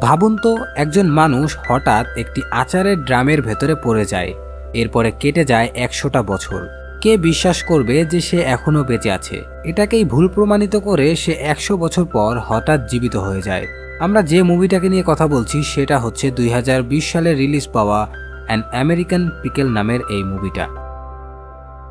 ভাবুন তো, একজন মানুষ হঠাৎ একটি আচারের ড্রামের ভেতরে পড়ে যায়, এরপরে কেটে যায় একশোটা বছর। কে বিশ্বাস করবে যে সে এখনও বেঁচে আছে? এটাকেই ভুল প্রমাণিত করে সে একশো বছর পর হঠাৎ জীবিত হয়ে যায়। আমরা যে মুভিটাকে নিয়ে কথা বলছি, সেটা হচ্ছে দুই হাজার বিশ সালে রিলিজ পাওয়া অ্যান আমেরিকান পিকেল নামের এই মুভিটা।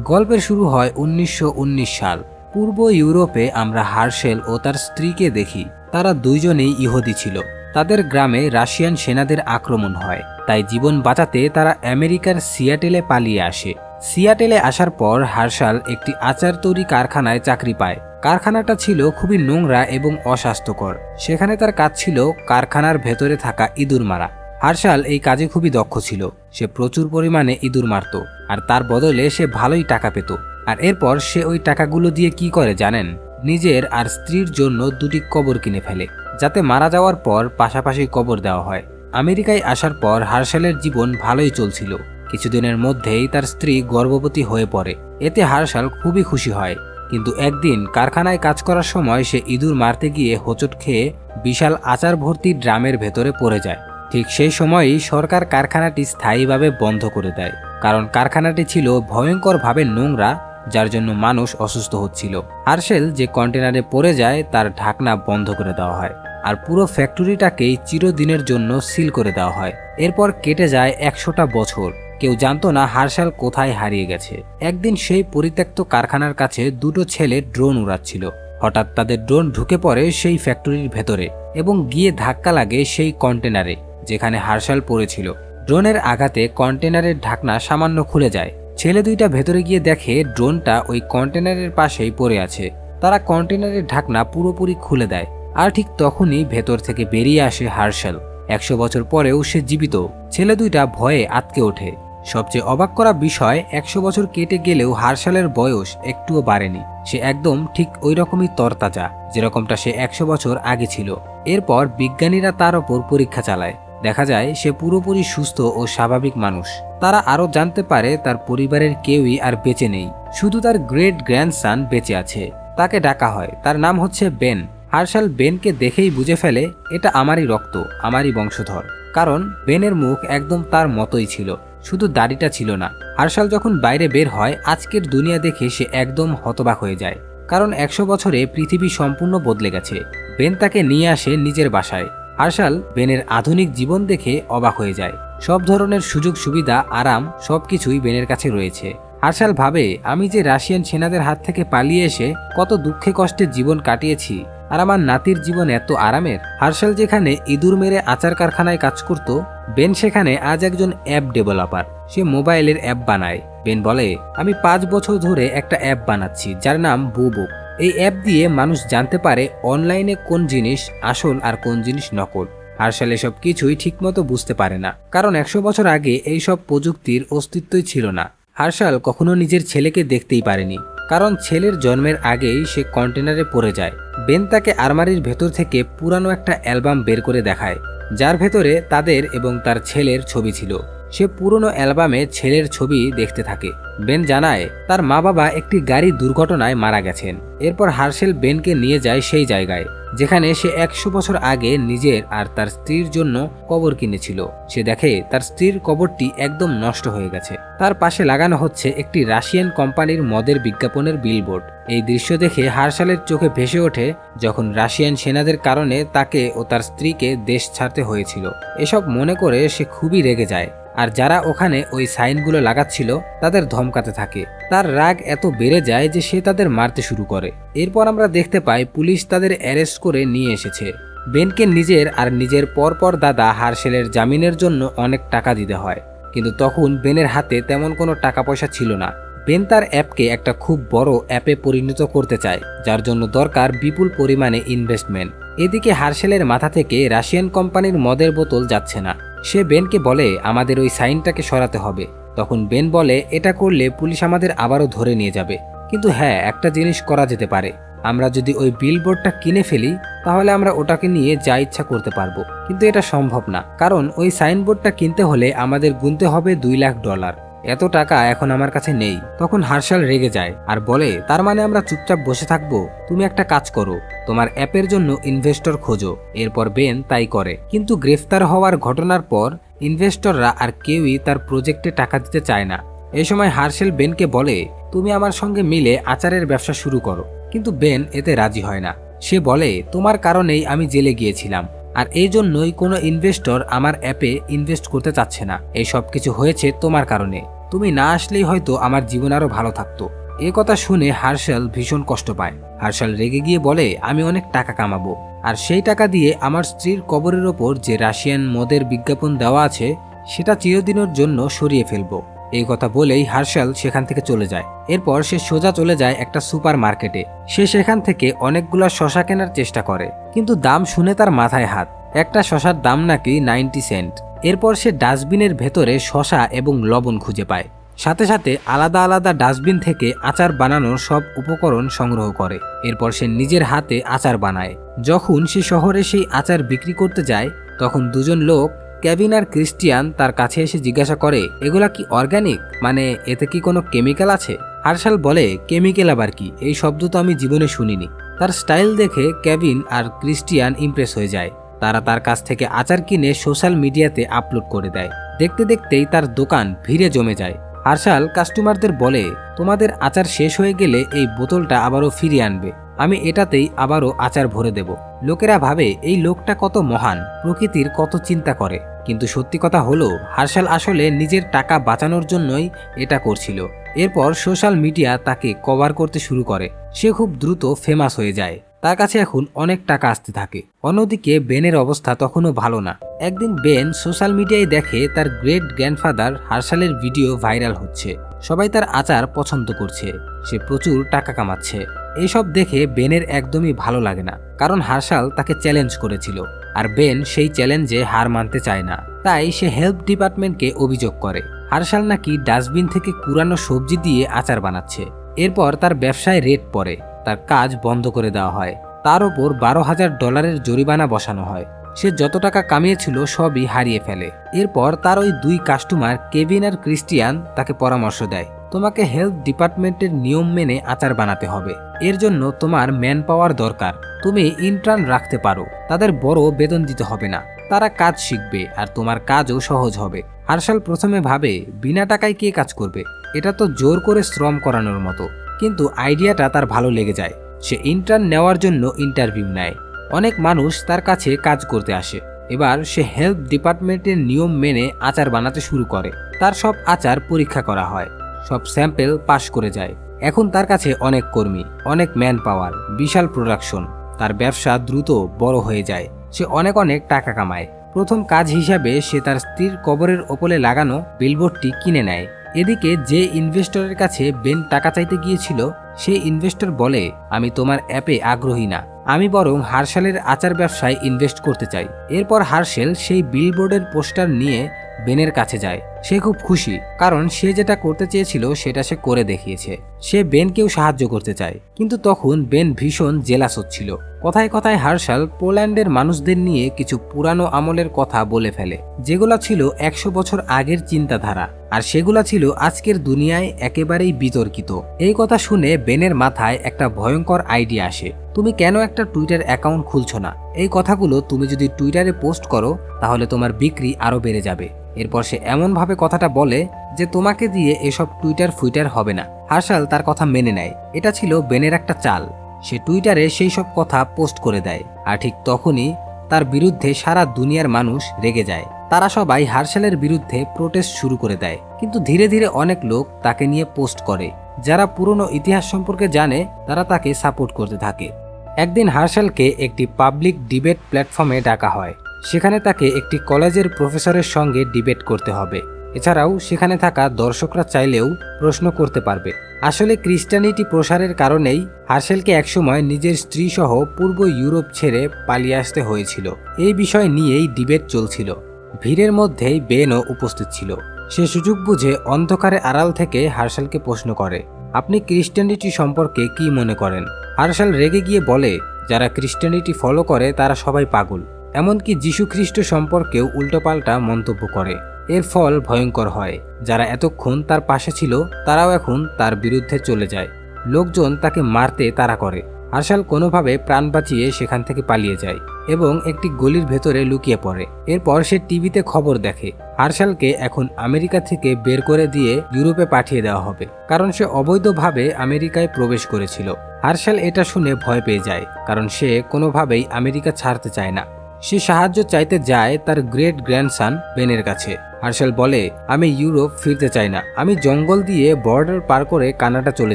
গল্পের শুরু হয় উনিশশো উনিশ সাল। পূর্ব ইউরোপে আমরা হার্শেল ও তার স্ত্রীকে দেখি। তারা দুইজনেই ইহুদি ছিল। তাদের গ্রামে রাশিয়ান সেনাদের আক্রমণ হয়, তাই জীবন বাঁচাতে তারা আমেরিকার সিয়াটেলে পালিয়ে আসে। সিয়াটেলে আসার পর হার্শাল একটি আচার তৈরি কারখানায় চাকরি পায়। কারখানাটা ছিল খুবই নোংরা এবং অস্বাস্থ্যকর। সেখানে তার কাজ ছিল কারখানার ভেতরে থাকা ইঁদুর মারা। হার্শাল এই কাজে খুবই দক্ষ ছিল। সে প্রচুর পরিমাণে ইঁদুর মারত, আর তার বদলে সে ভালোই টাকা পেত। আর এরপর সে ওই টাকাগুলো দিয়ে কি করে জানেন? নিজের আর স্ত্রীর জন্য দুটি কবর কিনে ফেলে। যাতে মারা যাওয়ার পর পাশাপাশি কবর দেওয়া হয়। আমেরিকায় আসার পর হার্শালের জীবন ভালোই চলছিল। কিছুদিনের মধ্যেই তার স্ত্রী গর্ভবতী হয়ে পড়ে। এতে হার্শাল খুবই খুশি হয়। কিন্তু একদিন কারখানায় কাজ করার সময় সে ইঁদুর মারতে গিয়ে হোঁচট খেয়ে বিশাল আচার ভর্তি ড্রামের ভেতরে পড়ে যায়। ঠিক সেই সময়ই সরকার কারখানাটি স্থায়ীভাবে বন্ধ করে দেয়। কারণ কারখানাটি ছিল ভয়ঙ্করভাবে নোংরা, যার জন্য মানুষ অসুস্থ হচ্ছিল। হার্শেল যে কন্টেনারে পড়ে যায়, তার ঢাকনা বন্ধ করে দেওয়া হয়। আর পুরো ফ্যাক্টরিটাকেই চিরদিনের জন্য সিল করে দেওয়া হয়। এরপর কেটে যায় একশোটা বছর। কেউ জানতো না হার্শাল কোথায় হারিয়ে গেছে। একদিন সেই পরিত্যক্ত কারখানার কাছে দুটো ছেলে ড্রোন উড়াচ্ছিল। হঠাৎ তাদের ড্রোন ঢুকে পড়ে সেই ফ্যাক্টরির ভেতরে এবং গিয়ে ধাক্কা লাগে সেই কন্টেনারে, যেখানে হার্শাল পড়েছিল। ড্রোনের আঘাতে কন্টেনারের ঢাকনা সামান্য খুলে যায়। ছেলে দুইটা ভেতরে গিয়ে দেখে ড্রোনটা ওই কন্টেনারের পাশেই পড়ে আছে। তারা কন্টেনারের ঢাকনা পুরোপুরি খুলে দেয়। আর ঠিক তখনই ভেতর থেকে বেরিয়ে আসে হার্শাল। একশো বছর পরেও সে জীবিত। ছেলে দুইটা ভয়ে আটকে ওঠে। সবচেয়ে অবাক করা বিষয়, একশো বছর কেটে গেলেও হার্শালের বয়স একটুও বাড়েনি। সে একদম ঠিক ওই রকমই তরতাজা, যেরকমটা সে একশো বছর আগে ছিল। এরপর বিজ্ঞানীরা তার ওপর পরীক্ষা চালায়। দেখা যায়, সে পুরোপুরি সুস্থ ও স্বাভাবিক মানুষ। তারা আরও জানতে পারে তার পরিবারের কেউই আর বেঁচে নেই। শুধু তার গ্রেট গ্র্যান্ডসান বেঁচে আছে। তাকে ডাকা হয়। তার নাম হচ্ছে বেন। হার্শাল বেনকে দেখেই বুঝে ফেলে, এটা আমারই রক্ত, আমারই বংশধর। কারণ বেনের মুখ একদম তার মতোই ছিল, শুধু দাড়িটা ছিল না। হার্শাল যখন বাইরে বের হয়, আজকের দুনিয়া দেখে সে একদম হতবাক হয়ে যায়, কারণ একশো বছরে পৃথিবী সম্পূর্ণ বদলে গেছে। বেন তাকে নিয়ে আসে নিজের বাসায়। হার্শাল বেনের আধুনিক জীবন দেখে অবাক হয়ে যায়। সব ধরনের সুযোগ সুবিধা, আরাম, সবকিছুই বেনের কাছে রয়েছে। হার্শাল ভাবে, আমি যে রাশিয়ান সেনাদের হাত থেকে পালিয়ে এসে কত দুঃখে কষ্টে জীবন কাটিয়েছি আর আমার নাতির জীবন এত আরামের? হার্শাল যেখানে ইঁদুর মেরে আচার কারখানায় কাজ করত, বেন সেখানে আজ একজন অ্যাপ ডেভেলপার। সে মোবাইলের অ্যাপ বানায়। বেন বলে, আমি পাঁচ বছর ধরে একটা অ্যাপ বানাচ্ছি, যার নাম বুবুক এই অ্যাপ দিয়ে মানুষ জানতে পারে অনলাইনে কোন জিনিস আসল আর কোন জিনিস নকল। হার্শাল এসব কিছুই ঠিকমতো বুঝতে পারে না, কারণ একশো বছর আগে এই সব প্রযুক্তির অস্তিত্বই ছিল না। হার্শাল কখনো নিজের ছেলেকে দেখতেই পারেনি। কারণ ছেলের জন্মের আগেই সে কন্টেনারে পড়ে যায়। বেন তাকে আলমারির ভেতর থেকে পুরানো একটা অ্যালবাম বের করে দেখায়, যার ভেতরে তাদের এবং তার ছেলের ছবি ছিল। সে পুরনো অ্যালবামে ছেলের ছবি দেখতে থাকে। বেন জানায়, তার মা বাবা একটি গাড়ি দুর্ঘটনায় মারা গেছেন। এরপর হার্সেল বেনকে নিয়ে যায় সেই জায়গায়, যেখানে সে একশো বছর আগে নিজের আর তার স্ত্রীর জন্য কবর কিনেছিল। সে দেখে, তার স্ত্রীর কবরটি একদম নষ্ট হয়ে গেছে। তার পাশে লাগানো হচ্ছে একটি রাশিয়ান কোম্পানির মদের বিজ্ঞাপনের বিলবোর্ড। এই দৃশ্য দেখে হার্শালের চোখে ভেসে ওঠে যখন রাশিয়ান সেনাদের কারণে তাকে ও তার স্ত্রীকে দেশ ছাড়তে হয়েছিল। এসব মনে করে সে খুবই রেগে যায়। আর যারা ওখানে ওই সাইনগুলো লাগাচ্ছিল, তাদের ধমকাতে থাকে। তার রাগ এত বেড়ে যায় যে সে তাদের মারতে শুরু করে। এরপর আমরা দেখতে পাই পুলিশ তাদের অ্যারেস্ট করে নিয়ে এসেছে। বেনকে নিজের আর নিজের পরপর দাদা হার্শেলের জামিনের জন্য অনেক টাকা দিতে হয়। কিন্তু তখন বেনের হাতে তেমন কোনো টাকা পয়সা ছিল না। বেন তার অ্যাপকে একটা খুব বড় অ্যাপে পরিণত করতে চায়, যার জন্য দরকার বিপুল পরিমাণে ইনভেস্টমেন্ট এদিকে হার্শেলের মাথা থেকে রাশিয়ান কোম্পানির মদের বোতল যাচ্ছে না। সে বেনকে বলে, আমাদের ওই সাইনটাকে সরাতে হবে। তখন বেন বলে, এটা করলে পুলিশ আমাদের আবারও ধরে নিয়ে যাবে। কিন্তু হ্যাঁ একটা জিনিস করা যেতে পারে। আমরা যদি ওই বিলবোর্ডটা কিনে ফেলি, তাহলে আমরা ওটাকে নিয়ে যা ইচ্ছা করতে পারব। কিন্তু এটা সম্ভব না। কারণ ওই সাইনবোর্ডটা কিনতে হলে আমাদের গুনতে হবে দুই লাখ ডলার। এত টাকা এখন আমার কাছে নেই। তখন হার্শাল রেগে যায় আর বলে, তার মানে আমরা চুপচাপ বসে থাকব? তুমি একটা কাজ করো, তোমার অ্যাপের জন্য ইনভেস্টর খোঁজো। এরপর বেন তাই করে। কিন্তু গ্রেফতার হওয়ার ঘটনার পর ইনভেস্টররা আর কেউই তার প্রজেক্টে টাকা দিতে চায় না। এই সময় হার্শেল বেনকে বলে, তুমি আমার সঙ্গে মিলে আচারের ব্যবসা শুরু করো। কিন্তু বেন এতে রাজি হয় না। সে বলে, তোমার কারণেই আমি জেলে গিয়েছিলাম। আর এই জন্যই কোনো ইনভেস্টর আমার অ্যাপে ইনভেস্ট করতে চাচ্ছে না। এই সব কিছু হয়েছে তোমার কারণে। তুমি না আসলেই হয়তো আমার জীবন আরও ভালো থাকতো। এ কথা শুনে হার্শাল ভীষণ কষ্ট পায়। হার্শাল রেগে গিয়ে বলে, আমি অনেক টাকা কামাবো। আর সেই টাকা দিয়ে আমার স্ত্রীর কবরের ওপর যে রাশিয়ান মদের বিজ্ঞাপন দেওয়া আছে, সেটা চিরদিনের জন্য সরিয়ে ফেলব। এই কথা বলেই হার্শাল সেখান থেকে চলে যায়। এরপর সে সোজা চলে যায় একটা সুপার মার্কেটে সে সেখান থেকে অনেকগুলো শশা কেনার চেষ্টা করে। কিন্তু দাম শুনে তার মাথায় হাত। একটা শশার দাম নাকি নাইনটি সেন্ট। এরপর সে ডাস্টবিনের ভেতরে শশা এবং লবণ খুঁজে পায়। সাথে সাথে আলাদা আলাদা ডাস্টবিন থেকে আচার বানানোর সব উপকরণ সংগ্রহ করে। এরপর সে নিজের হাতে আচার বানায়। যখন সে শহরে সেই আচার বিক্রি করতে যায়, তখন দুজন লোক ক্যাভিন আর ক্রিস্টিয়ান, তার কাছে এসে জিজ্ঞাসা করে, এগুলা কি অর্গানিক মানে এতে কি কোনো কেমিক্যাল আছে? হার্শাল বলে, কেমিক্যাল আবার কি? এই শব্দ তো আমি জীবনে শুনিনি। তার স্টাইল দেখে ক্যাভিন আর ক্রিস্টিয়ান ইমপ্রেস হয়ে যায়। তারা তার কাছ থেকে আচার কিনে সোশ্যাল মিডিয়াতে আপলোড করে দেয়। দেখতে দেখতেই তার দোকান ভিড়ে জমে যায়। হার্শাল কাস্টমারদের বলে, তোমাদের আচার শেষ হয়ে গেলে এই বোতলটা আবারও ফিরিয়ে আনবে। আমি এটাতেই আবারও আচার ভরে দেব। লোকেরা ভাবে এই লোকটা কত মহান, প্রকৃতির কত চিন্তা করে। কিন্তু সত্যি কথা হলো, হার্শাল আসলে নিজের টাকা বাঁচানোর জন্যই এটা করছিল। এরপর সোশ্যাল মিডিয়া তাকে কভার করতে শুরু করে। সে খুব দ্রুত ফেমাস হয়ে যায়। তার কাছে এখন অনেক টাকা আসতে থাকে। অন্যদিকে বেনের অবস্থা তখনও ভালো না। একদিন বেন সোশ্যাল মিডিয়ায় দেখে তার গ্রেট গ্র্যান্ডফাদার হার্শালের ভিডিও ভাইরাল হচ্ছে। সবাই তার আচার পছন্দ করছে। সে প্রচুর টাকা কামাচ্ছে। এইসব দেখে বেনের একদমই ভালো লাগে না, কারণ হার্শাল তাকে চ্যালেঞ্জ করেছিল, আর বেন সেই চ্যালেঞ্জে হার মানতে চায় না। তাই সে হেলথ ডিপার্টমেন্টকে অভিযোগ করে। হার্শাল নাকি ডাস্টবিন থেকে কুরানো সবজি দিয়ে আচার বানাচ্ছে। এরপর তার ব্যবসায় রেট পড়ে, তার কাজ বন্ধ করে দেওয়া হয়। তার ওপর বারো হাজার ডলারের জরিমানা বসানো হয়। সে যত টাকা কামিয়েছিল সবই হারিয়ে ফেলে। এরপর তার ওই দুই কাস্টমার কেভিন আর ক্রিস্টিয়ান তাকে পরামর্শ দেয়। তোমাকে হেলথ ডিপার্টমেন্টের নিয়ম মেনে আচার বানাতে হবে। এর জন্য তোমার ম্যান পাওয়ার দরকার। তুমি ইন্টার্ন রাখতে পারো। তাদের বড় বেতন দিতে হবে না। তারা কাজ শিখবে আর তোমার কাজও সহজ হবে। হার্শাল প্রথমে ভাবে, বিনা টাকায় কে কাজ করবে? এটা তো জোর করে শ্রম করানোর মতো। কিন্তু আইডিয়াটা তার ভালো লেগে যায়। সে ইন্টার্ন নেওয়ার জন্য ইন্টারভিউ নেয়। অনেক মানুষ তার কাছে কাজ করতে আসে। এবার সে হেলথ ডিপার্টমেন্টের নিয়ম মেনে আচার বানাতে শুরু করে। তার সব আচার পরীক্ষা করা হয়। সব স্যাম্পেল পাশ করে যায়। এখন তার কাছে অনেক কর্মী, অনেক ম্যান পাওয়ার বিশাল প্রোডাকশন তার ব্যবসা দ্রুত বড় হয়ে যায়। সে অনেক অনেক টাকা কামায়। প্রথম কাজ হিসাবে সে তার স্ত্রীর কবরের ওপরে লাগানো বিলবোর্ডটি কিনে নেয়। এদিকে যে ইনভেস্টরের কাছে বেন টাকা চাইতে গিয়েছিল সেই ইনভেস্টর বলে, আমি তোমার অ্যাপে আগ্রহী না। আমি বরং হার্শালের আচার ব্যবসায় ইনভেস্ট করতে চাই। এরপর হার্শেল সেই বিলবোর্ডের পোস্টার নিয়ে বেনের কাছে যায়। সে খুব খুশি, কারণ সে যেটা করতে চেয়েছিল সেটা সে করে দেখিয়েছে। সে বেনকেও সাহায্য করতে চায়, কিন্তু তখন বেন ভীষণ জেলাস হচ্ছিল। কথায় কথায় হার্শাল পোল্যান্ডের মানুষদের নিয়ে কিছু পুরানো আমলের কথা বলে ফেলে, যেগুলো ছিল একশো বছর আগের চিন্তাধারা, আর সেগুলো ছিল আজকের দুনিয়ায় একেবারেই বিতর্কিত। এই কথা শুনে বেনের মাথায় একটা ভয়ঙ্কর আইডিয়া আসে। তুমি কেন একটা টুইটার অ্যাকাউন্ট খুলছো না? এই কথাগুলো তুমি যদি টুইটারে পোস্ট করো, তাহলে তোমার বিক্রি আরও বেড়ে যাবে। এরপর সে এমনভাবে কথাটা বলে যে তোমাকে দিয়ে এসব টুইটার ফুইটার হবে না। হার্শাল তার কথা মেনে নেয়। এটা ছিল বেনের একটা চাল। সে টুইটারে সেই সব কথা পোস্ট করে দেয়। আর ঠিক তখনই তার বিরুদ্ধে সারা দুনিয়ার মানুষ রেগে যায়। তারা সবাই হার্শালের বিরুদ্ধে প্রোটেস্ট শুরু করে দেয়। কিন্তু ধীরে ধীরে অনেক লোক তাকে নিয়ে পোস্ট করে। যারা পুরনো ইতিহাস সম্পর্কে জানে, তারা তাকে সাপোর্ট করতে থাকে। একদিন হার্শালকে একটি পাবলিক ডিবেট প্ল্যাটফর্মে ডাকা হয়। সেখানে তাকে একটি কলেজের প্রফেসরের সঙ্গে ডিবেট করতে হবে। এছাড়াও সেখানে থাকা দর্শকরা চাইলেও প্রশ্ন করতে পারবে। আসলে ক্রিস্টানিটি প্রসারের কারণেই হার্শেলকে একসময় নিজের স্ত্রী সহ পূর্ব ইউরোপ ছেড়ে পালিয়ে আসতে হয়েছিল। এই বিষয় নিয়েই ডিবেট চলছিল। ভিড়ের মধ্যেই বেনও উপস্থিত ছিল। সে সুযোগ বুঝে অন্ধকারে আড়াল থেকে হার্শালকে প্রশ্ন করে। আপনি ক্রিস্টানিটি সম্পর্কে কি মনে করেন? হার্শাল রেগে গিয়ে বলে, যারা ক্রিস্টানিটি ফলো করে, তারা সবাই পাগল। এমনকি যীশু খ্রিস্ট সম্পর্কেও উল্টোপাল্টা মন্তব্য করে। এর ফল ভয়ঙ্কর হয়। যারা এতক্ষণ তার পাশে ছিল, তারাও এখন তার বিরুদ্ধে চলে যায়। লোকজন তাকে মারতে তারা করে। হার্শাল কোনোভাবে প্রাণ বাঁচিয়ে সেখান থেকে পালিয়ে যায়। এবং একটি গলির ভেতরে লুকিয়ে পড়ে। এরপর সে টিভিতে খবর দেখে। হার্শালকে এখন আমেরিকা থেকে বের করে দিয়ে ইউরোপে পাঠিয়ে দেওয়া হবে। কারণ সে অবৈধভাবে আমেরিকায় প্রবেশ করেছিল। হার্শাল এটা শুনে ভয় পেয়ে যায়, কারণ সে কোনোভাবেই আমেরিকা ছাড়তে চায় না। সে সাহায্য চাইতে যায় তার গ্রেট গ্র্যান্ডসান বেনের কাছে। হার্শাল বলে, আমি ইউরোপ ফিরতে চাই না। আমি জঙ্গল দিয়ে বর্ডার পার করে কানাডা চলে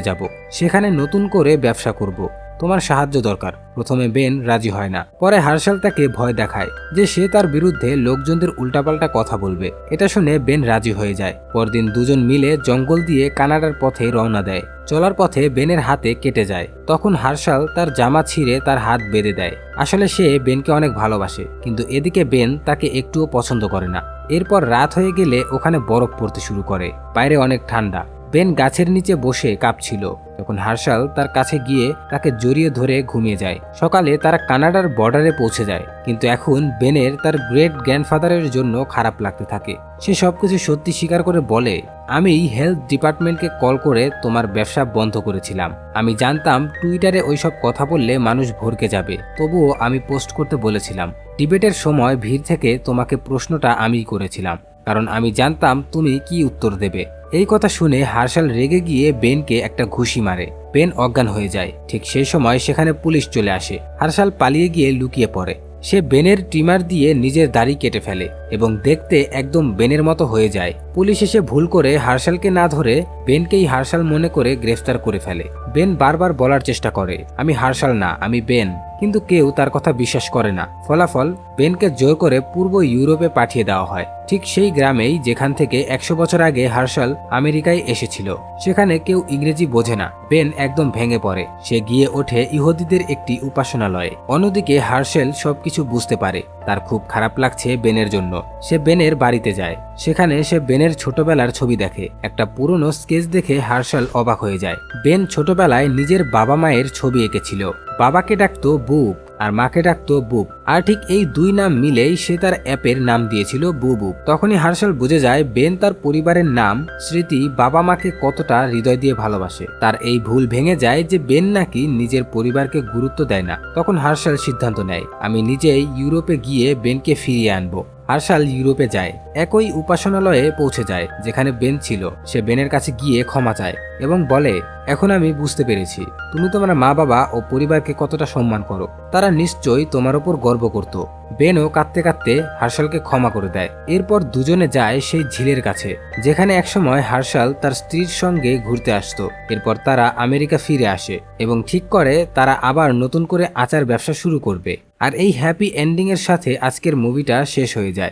যাব। সেখানে নতুন করে ব্যবসা করব। তোমার সাহায্য দরকার। প্রথমে বেন রাজি হয় না। পরে হার্শাল তাকে ভয় দেখায় যে সে তার বিরুদ্ধে লোকজনদের উল্টাপাল্টা কথা বলবে। এটা শুনে বেন রাজি হয়ে যায়। পরদিন দুজন মিলে জঙ্গল দিয়ে কানাডার পথে রওনা দেয়। চলার পথে বেনের হাতে কেটে যায়। তখন হার্শাল তার জামা ছিঁড়ে তার হাত বেঁধে দেয়। আসলে সে বেনকে অনেক ভালোবাসে, কিন্তু এদিকে বেন তাকে একটুও পছন্দ করে না। এরপর রাত হয়ে গেলে ওখানে বরফ পড়তে শুরু করে। বাইরে অনেক ঠান্ডা। বেন গাছের নিচে বসে কাঁপছিল। তখন হার্শাল তার কাছে গিয়ে তাকে জড়িয়ে ধরে ঘুমিয়ে যায়। সকালে তারা কানাডার বর্ডারে পৌঁছে যায়, কিন্তু এখন বেনের তার গ্রেট গ্র্যান্ডফাদারের জন্য খারাপ লাগতে থাকে। সে সবকিছু সত্যি স্বীকার করে বলে আমি হেলথ ডিপার্টমেন্টকে কল করে তোমার ব্যবসা বন্ধ করেছিলাম। আমি জানতাম টুইটারে ওইসব কথা বললে মানুষ ভরকে যাবে। তবুও আমি পোস্ট করতে বলেছিলাম। ডিবেটের সময় ভিড় থেকে তোমাকে প্রশ্নটা আমিই করেছিলাম। কারণ আমি জানতাম তুমি কি উত্তর দেবে। এই কথা শুনে হার্শাল রেগে গিয়ে বেনকে একটা ঘুষি মারে। বেন অজ্ঞান হয়ে যায়। ঠিক সেই সময় সেখানে পুলিশ চলে আসে। হার্শাল পালিয়ে গিয়ে লুকিয়ে পড়ে। সে বেনের ট্রিমার দিয়ে নিজের দাড়ি কেটে ফেলে এবং দেখতে একদম বেনের মতো হয়ে যায়। পুলিশ এসে ভুল করে হার্শালকে না ধরে বেনকেই হার্শাল মনে করে গ্রেফতার করে ফেলে। বেন বারবার বলার চেষ্টা করে, আমি হার্শাল না, আমি বেন। কিন্তু কেউ তার কথা বিশ্বাস করে না। ফলাফল বেনকে জোর করে পূর্ব ইউরোপে পাঠিয়ে দেওয়া হয়। ঠিক সেই গ্রামেই যেখান থেকে একশো বছর আগে হার্শাল আমেরিকায় এসেছিল। সেখানে কেউ ইংরেজি বোঝে না। বেন একদম ভেঙে পড়ে। সে গিয়ে ওঠে ইহুদিদের একটি উপাসনালয়ে। অন্যদিকে হার্শেল সবকিছু বুঝতে পারে। তার খুব খারাপ লাগছে বেনের জন্য। সে বেনের বাড়িতে যায়। সেখানে সে বেনের ছোটবেলার ছবি দেখে। একটা পুরনো স্কেচ দেখে হার্শাল অবাক হয়ে যায়। বেন ছোটবেলায় নিজের বাবা মায়ের ছবি এঁকেছিল। বাবাকে ডাকতো বুব আর মাকে ডাকতো বুব। আর ঠিক এই দুই নাম মিলেই সে তার অ্যাপের নাম দিয়েছিল বুবু। তখনই হার্শাল বুঝে যায় বেন তার পরিবারের নাম, স্মৃতি, বাবা মাকে কতটা হৃদয় দিয়ে ভালোবাসে। তার এই ভুল ভেঙে যায় যে বেন নাকি নিজের পরিবারকে গুরুত্ব দেয় না। তখন হার্শাল সিদ্ধান্ত নেয়, আমি নিজেই ইউরোপে গিয়ে বেনকে ফিরিয়ে আনব। হার্শাল ইউরোপে যায়। একই উপাসনালয়ে পৌঁছে যায়, যেখানে বেন ছিল। সে বেনের কাছে গিয়ে ক্ষমা চায় এবং বলে, এখন আমি বুঝতে পেরেছি। তুমি তোমার মা বাবা ও পরিবারকে কতটা সম্মান করো। তারা নিশ্চয়ই তোমার ওপর গর্ব করত। বেনও কাঁদতে কাঁদতে হার্শালকে ক্ষমা করে দেয়। এরপর দুজনে যায় সেই ঝিলের কাছে, যেখানে একসময় হার্শাল তার স্ত্রীর সঙ্গে ঘুরতে আসতো। এরপর তারা আমেরিকা ফিরে আসে এবং ঠিক করে তারা আবার নতুন করে আচার ব্যবসা শুরু করবে। আর এই হ্যাপি এন্ডিংয়ের সাথে আজকের মুভিটা শেষ হয়ে যায়।